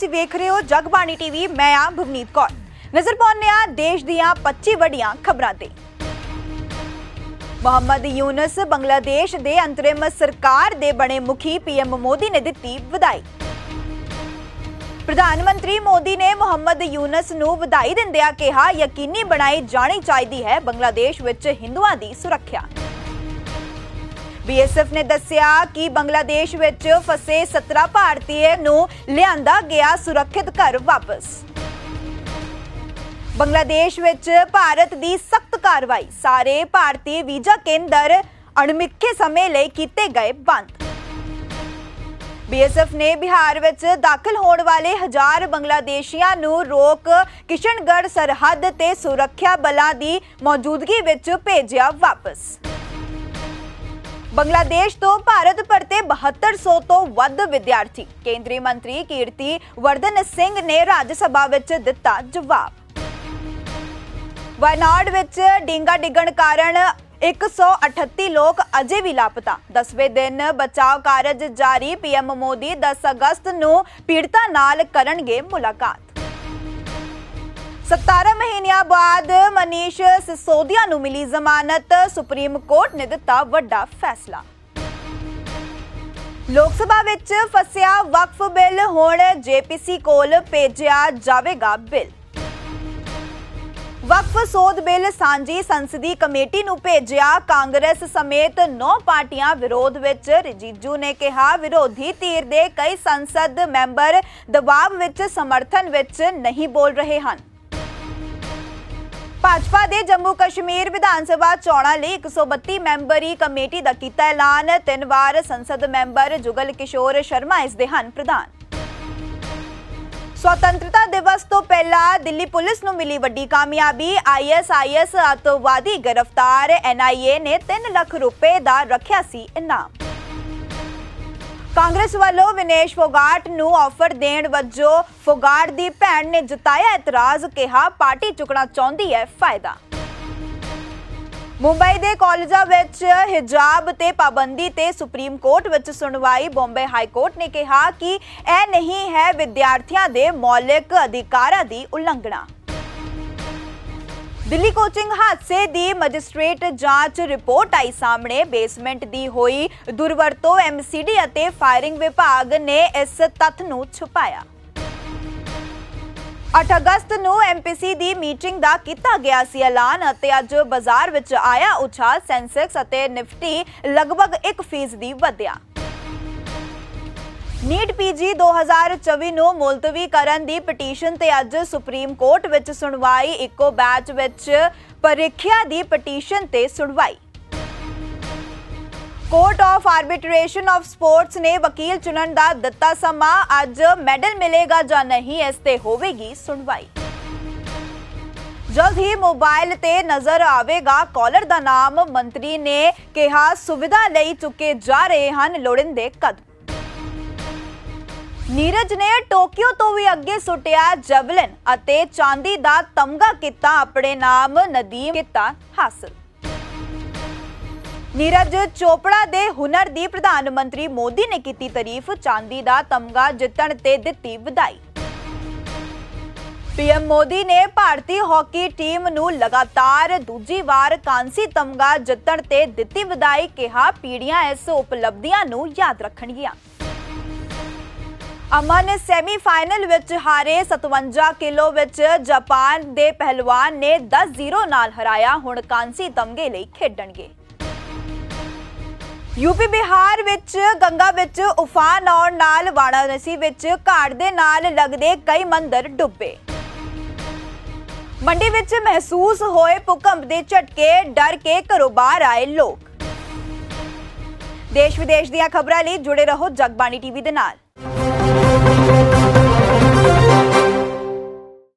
ਤੁਸੀਂ ਵੇਖ ਰਹੇ ਹੋ ਜਗਬਾਣੀ ਟੀਵੀ, ਮੈਂ ਆ ਭਵਨੀਤ ਕੌਰ। ਨਜ਼ਰ ਪਾਉਂਦੇ ਆ ਦੇਸ਼ ਦੀਆਂ 25 ਵੱਡੀਆਂ ਖਬਰਾਂ ਤੇ। ਮੁਹੰਮਦ ਯੂਨਸ ਬੰਗਲਾਦੇਸ਼ ਦੇ ਅੰਤਰਿਮ ਸਰਕਾਰ ਦੇ ਬਣੇ ਮੁਖੀ ਪੀਐਮ ਮੋਦੀ ਨੇ ਦਿੱਤੀ ਵਧਾਈ। ਪ੍ਰਧਾਨ ਮੰਤਰੀ ਮੋਦੀ ਨੇ ਮੁਹੰਮਦ ਯੂਨਸ ਨੂੰ ਵਧਾਈ ਦਿੰਦਿਆਂ ਕਿਹਾ, ਯਕੀਨੀ ਬਣਾਈ ਜਾਣੀ ਚਾਹੀਦੀ ਹੈ ਬੰਗਲਾਦੇਸ਼ ਵਿੱਚ ਹਿੰਦੂਆਂ ਦੀ ਸੁਰੱਖਿਆ। ਬੀਐਸਐਫ ਨੇ ਦੱਸਿਆ ਕਿ ਬੰਗਲਾਦੇਸ਼ ਵਿੱਚ ਫਸੇ 17 ਭਾਰਤੀ ਨੂੰ ਲਿਆਂਦਾ ਗਿਆ ਸੁਰੱਖਿਅਤ ਘਰ ਵਾਪਸ। ਬੰਗਲਾਦੇਸ਼ ਵਿੱਚ ਭਾਰਤ ਦੀ ਸਖਤ ਕਾਰਵਾਈ। ਸਾਰੇ ਭਾਰਤੀ ਵੀਜ਼ਾ ਕੇਂਦਰ ਅਣਮਿੱਥੇ ਸਮੇਂ ਲਈ ਕੀਤੇ ਗਏ ਬੰਦ। ਬੀਐਸਐਫ ਨੇ ਬਿਹਾਰ ਵਿੱਚ ਦਾਖਲ ਹੋਣ ਵਾਲੇ ਹਜ਼ਾਰ ਬੰਗਲਾਦੇਸ਼ੀਆਂ ਨੂੰ ਰੋਕ ਕਿਸ਼ਨਗੜ੍ਹ ਸਰਹੱਦ ਤੇ ਸੁਰੱਖਿਆ ਬਲਾਂ ਦੀ ਮੌਜੂਦਗੀ ਵਿੱਚ ਭੇਜਿਆ ਵਾਪਸ। ਬੰਗਲਾਦੇਸ਼ ਤੋਂ ਭਾਰਤ ਪਰਤੇ 7200 ਤੋਂ ਵੱਧ ਵਿਦਿਆਰਥੀ। ਕੇਂਦਰੀ ਮੰਤਰੀ ਕੀਰਤੀ ਵਰਧਨ ਸਿੰਘ ਨੇ ਰਾਜ ਸਭਾ ਵਿੱਚ ਦਿੱਤਾ ਜਵਾਬ। ਵਾਇਨਾਡ ਵਿੱਚ ਡਿੰਗਾ ਡਿੱਗਣ ਕਾਰਨ 138 ਲੋਕ ਅਜੇ ਵੀ ਲਾਪਤਾ। 10ਵੇਂ ਦਿਨ ਬਚਾਅ ਕਾਰਜ ਜਾਰੀ ਪੀਐਮ ਮੋਦੀ 10 ਅਗਸਤ ਨੂੰ ਪੀੜਤਾਂ ਨਾਲ ਕਰਨਗੇ ਮੁਲਾਕਾਤ। 17 ਮਹੀਨਿਆਂ ਬਾਅਦ ਮਨੀਸ਼ ਸਿਸੋਦੀਆ ਨੂੰ ਮਿਲੀ ਜ਼ਮਾਨਤ, ਸੁਪਰੀਮ ਕੋਰਟ ਨੇ ਦਿੱਤਾ ਵੱਡਾ ਫੈਸਲਾ। ਲੋਕ ਸਭਾ ਵਿੱਚ ਫਸਿਆ ਵਕਫ ਬਿੱਲ, ਹੁਣ ਜੇਪੀਸੀ ਕੋਲ ਭੇਜਿਆ ਜਾਵੇਗਾ ਬਿੱਲ। ਵਕਫ ਸੋਧ ਬਿੱਲ ਸਾਂਝੀ ਸੰਸਦੀ ਕਮੇਟੀ ਨੂੰ ਭੇਜਿਆ, ਕਾਂਗਰਸ ਸਮੇਤ 9 ਪਾਰਟੀਆਂ ਵਿਰੋਧ ਵਿੱਚ ਰਜੀਜੂ ਨੇ ਕਿਹਾ, ਵਿਰੋਧੀ ਧਿਰ ਦੇ ਕਈ ਸੰਸਦ ਮੈਂਬਰ ਦਬਾਅ ਵਿੱਚ, ਸਮਰਥਨ ਵਿੱਚ ਨਹੀਂ ਬੋਲ ਰਹੇ ਹਨ। ਭਾਜਪਾ ਦੇ ਜੰਮੂ ਕਸ਼ਮੀਰ ਵਿਧਾਨ ਸਭਾ ਚੋਣਾਂ ਲਈ 132 ਮੈਂਬਰੀ ਕਮੇਟੀ ਦਾ ਕੀਤਾ ਐਲਾਨ। ਤਿੰਨ ਵਾਰ ਸੰਸਦ ਮੈਂਬਰ ਜੁਗਲ ਕਿਸ਼ੋਰ ਸ਼ਰਮਾ ਇਸ ਦੇ ਹਨ ਪ੍ਰਧਾਨ। ਸੁਤੰਤਰਤਾ ਦਿਵਸ ਤੋਂ ਪਹਿਲਾਂ ਦਿੱਲੀ ਪੁਲਿਸ ਨੂੰ ਮਿਲੀ ਵੱਡੀ ਕਾਮਯਾਬੀ। ਆਈਐਸਆਈਐਸ ਅਤਵਾਦੀ ਗ੍ਰਿਫਤਾਰ। ਐਨਆਈਏ ਨੇ 3 ਲੱਖ ਰੁਪਏ ਦਾ ਰੱਖਿਆ ਸੀ ਇਨਾਮ। ਕਾਂਗਰਸ ਵੱਲੋਂ ਵਿਨੇਸ਼ ਫੋਗਾਟ ਨੂੰ ਆਫਰ ਦੇਣ ਵਜੋਂ ਫੋਗਾਟ ਦੀ ਭੈਣ ਨੇ ਜਤਾਇਆ ਇਤਰਾਜ਼, ਕਿਹਾ ਪਾਰਟੀ ਚੁੱਕਣਾ ਚਾਹੁੰਦੀ ਹੈ, ਫਾਇਦਾ। ਮੁੰਬਈ ਦੇ ਕਾਲਜਾਂ ਵਿੱਚ ਹਿਜਾਬ ਤੇ ਪਾਬੰਦੀ ਤੇ ਸੁਪਰੀਮ ਕੋਰਟ ਵਿੱਚ ਸੁਣਵਾਈ, ਬੰਬੇ ਹਾਈ ਕੋਰਟ ਨੇ ਕਿਹਾ ਕਿ ਇਹ ਨਹੀਂ ਹੈ ਵਿਦਿਆਰਥੀਆਂ ਦੇ ਮੌਲਿਕ ਅਧਿਕਾਰਾਂ ਦੀ ਉਲੰਘਣਾ। ਦਿੱਲੀ ਕੋਚਿੰਗ ਹਾਦਸੇ ਦੀ ਮੈਜਿਸਟ੍ਰੇਟ ਜਾਂਚ ਰਿਪੋਰਟ ਆਈ ਸਾਹਮਣੇ। ਬੇਸਮੈਂਟ ਦੀ ਹੋਈ ਦੁਰਵਰਤੋਂ ਐਮਸੀਡੀ ਅਤੇ ਫਾਇਰਿੰਗ ਵਿਭਾਗ ਨੇ ਇਸ ਤੱਥ ਨੂੰ ਛੁਪਾਇਆ। 8 ਅਗਸਤ ਨੂੰ ਐਮਪੀਸੀ ਦੀ ਮੀਟਿੰਗ ਦਾ ਕੀਤਾ ਗਿਆ ਸੀ ਐਲਾਨ ਅਤੇ ਅੱਜ ਬਾਜ਼ਾਰ ਵਿੱਚ ਆਇਆ ਉਛਾਲ, ਸੈਂਸੈਕਸ ਅਤੇ ਨਿਫਟੀ ਲਗਭਗ 1% ਵਧਿਆ। ਨੀਟ ਪੀਜੀ 2024 ਨੂੰ ਮੁਲਤਵੀ ਕਰਨ ਦੀ ਪਟੀਸ਼ਨ ਤੇ ਅੱਜ ਸੁਪਰੀਮ ਕੋਰਟ ਵਿੱਚ ਸੁਣਵਾਈ, ਇੱਕੋ ਬੈਚ ਵਿੱਚ ਪ੍ਰੀਖਿਆ ਦੀ ਪਟੀਸ਼ਨ ਤੇ ਸੁਣਵਾਈ। Court of arbitration of sports ਨੇ ਵਕੀਲ ਚੁਣਨ ਦਾ ਦਿੱਤਾ ਸਮਾਂ। ਅੱਜ ਮੈਡਲ ਮਿਲੇਗਾ ਜਾਂ ਨਹੀਂ, ਇਸ ਤੇ ਹੋਵੇਗੀ ਸੁਣਵਾਈ। ਜਲਦ ਹੀ ਮੋਬਾਈਲ ਤੇ ਨਜ਼ਰ ਆਵੇਗਾ। ਕਾਲਰ ਦਾ ਨਾਮ ਮੰਤਰੀ ਨੇ ਕਿਹਾ, ਸੁਵਿਧਾ ਲਈ ਚੁੱਕੇ ਜਾ ਰਹੇ ਹਨ ਲੋੜਿੰਦੇ ਕਦਮ। ਨੀਰਜ ਨੇ ਟੋਕੀਓ ਤੋਂ ਵੀ ਅੱਗੇ ਸੁੱਟਿਆ ਜੈਵਲਿਨ ਅਤੇ ਚਾਂਦੀ ਦਾ ਤਮਗਾ ਕੀਤਾ ਆਪਣੇ ਨਾਮ ਨਦੀਮ ਕੀਤਾ ਹਾਸਲ। ਨੀਰਜ ਚੋਪੜਾ ਦੇ ਹੁਨਰ ਦੀ ਪ੍ਰਧਾਨ ਮੰਤਰੀ ਮੋਦੀ ਨੇ ਕੀਤੀ ਤਾਰੀਫ, ਚਾਂਦੀ ਦਾ ਤਮਗਾ ਜਿੱਤਣ ਤੇ ਦਿੱਤੀ ਵਧਾਈ। ਪੀਐਮ ਮੋਦੀ ਨੇ ਭਾਰਤੀ ਹਾਕੀ ਟੀਮ ਨੂੰ ਲਗਾਤਾਰ ਦੂਜੀ ਵਾਰ ਕਾਂਸੀ ਤਮਗਾ ਜਿੱਤਣ ਤੇ ਦਿੱਤੀ ਵਧਾਈ ਕਿਹਾ, ਪੀੜੀਆਂ ਇਸ ਉਪਲਬਧੀਆਂ ਨੂੰ ਯਾਦ ਰੱਖਣਗੀਆਂ। ਅਮਨ ਸੈਮੀਫਾਈਨਲ ਵਿੱਚ ਹਾਰੇ 57 ਕਿਲੋ ਵਿੱਚ ਜਾਪਾਨ ਦੇ ਪਹਿਲਵਾਨ ਨੇ 10-0 ਨਾਲ ਹਰਾਇਆ। ਹੁਣ ਕਾਂਸੀ ਤਮਗੇ ਲਈ ਖੇਡਣਗੇ। ਯੂਪੀ ਬਿਹਾਰ ਵਿੱਚ ਗੰਗਾ ਵਿੱਚ ਉਫਾਨ ਆਉਣ ਨਾਲ ਵਾਰਾਣਸੀ ਵਿੱਚ ਘਾਟ ਦੇ ਨਾਲ ਲੱਗਦੇ ਕਈ ਮੰਦਰ ਡੁੱਬੇ। ਮੰਡੀ ਵਿੱਚ ਮਹਿਸੂਸ ਹੋਏ ਭੂਕੰਪ ਦੇ ਝਟਕੇ, ਡਰ ਕੇ ਘਰੋਂ ਬਾਹਰ ਆਏ ਲੋਕ। ਦੇਸ਼ ਵਿਦੇਸ਼ ਦੀਆਂ ਖਬਰਾਂ ਲਈ ਜੁੜੇ ਰਹੋ ਜਗਬਾਣੀ ਟੀਵੀ ਦੇ ਨਾਲ।